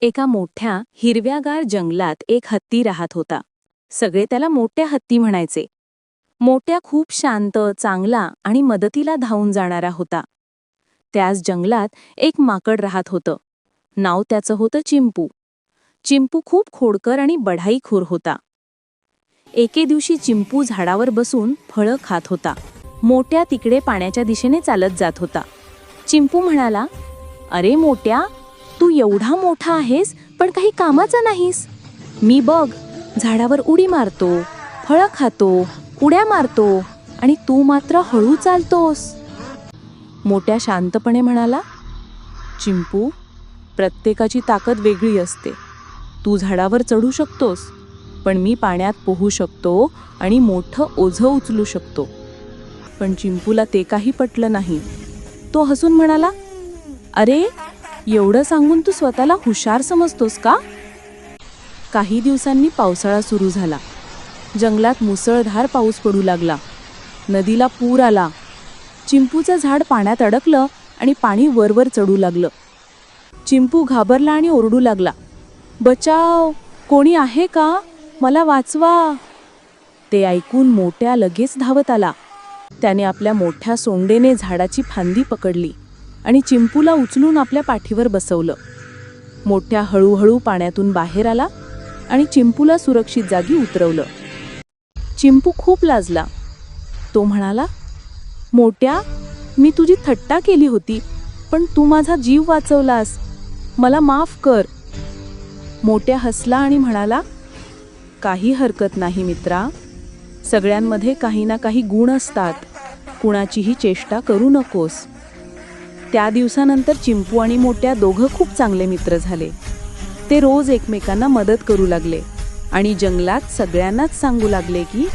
एका मोठ्या हिरव्यागार जंगलात एक हत्ती राहत होता. सगळे त्याला मोठ्या हत्ती म्हणायचे. मोठ्या खूप शांत चांगला आणि मदतीला धावून जाणारा होता. त्याच जंगलात एक माकड राहत होतं. नाव त्याचं होतं चिंपू. चिंपू खूप खोडकर आणि बढाईखोर होता. एके दिवशी चिंपू झाडावर बसून फळं खात होता. मोठ्या तिकडे पाण्याच्या दिशेने चालत जात होता. चिंपू म्हणाला अरे मोठ्या तू एवढा मोठा आहेस पण काही कामाचा नाहीस. मी बघ झाडावर उडी मारतो फळं खातो उड्या मारतो आणि तू मात्र हळू चालतोस. मोठ्या शांतपणे म्हणाला चिंपू प्रत्येकाची ताकद वेगळी असते. तू झाडावर चढू शकतोस पण मी पाण्यात पोहू शकतो आणि मोठं ओझं उचलू शकतो. पण चिंपूला ते काही पटलं नाही. तो हसून म्हणाला अरे एवढं सांगून तू स्वतःला हुशार समजतोस का? काही दिवसांनी पावसाळा सुरू झाला. जंगलात मुसळधार पाऊस पडू लागला. नदीला पूर आला. चिंपूचं झाड पाण्यात अडकलं आणि पाणी वरवर चढू लागलं. चिंपू घाबरला आणि ओरडू लागला. बचाव कोणी आहे का? मला वाचवा. ते ऐकून मोठ्या लगेच धावत आला. त्याने आपल्या मोठ्या सोंडेने झाडाची फांदी पकडली. आणि चिंपूला उचलून आपल्या पाठीवर बसवलं. मोठ्या हळूहळू पाण्यातून बाहेर आला आणि चिंपूला सुरक्षित जागी उतरवलं. चिंपू खूप लाजला. तो म्हणाला मोठ्या मी तुझी थट्टा केली होती पण तू माझा जीव वाचवलास. मला माफ कर. मोठ्या हसला आणि म्हणाला काही हरकत नाही मित्रा. सगळ्यांमध्ये काही ना काही गुण असतात. कुणाचीही चेष्टा करू नकोस. त्या दिवसानंतर चिंपू आणि मोठ्या दोघं खूप चांगले मित्र झाले. ते रोज एकमेकांना मदत करू लागले आणि जंगलात सगळ्यांनाच सांगू लागले की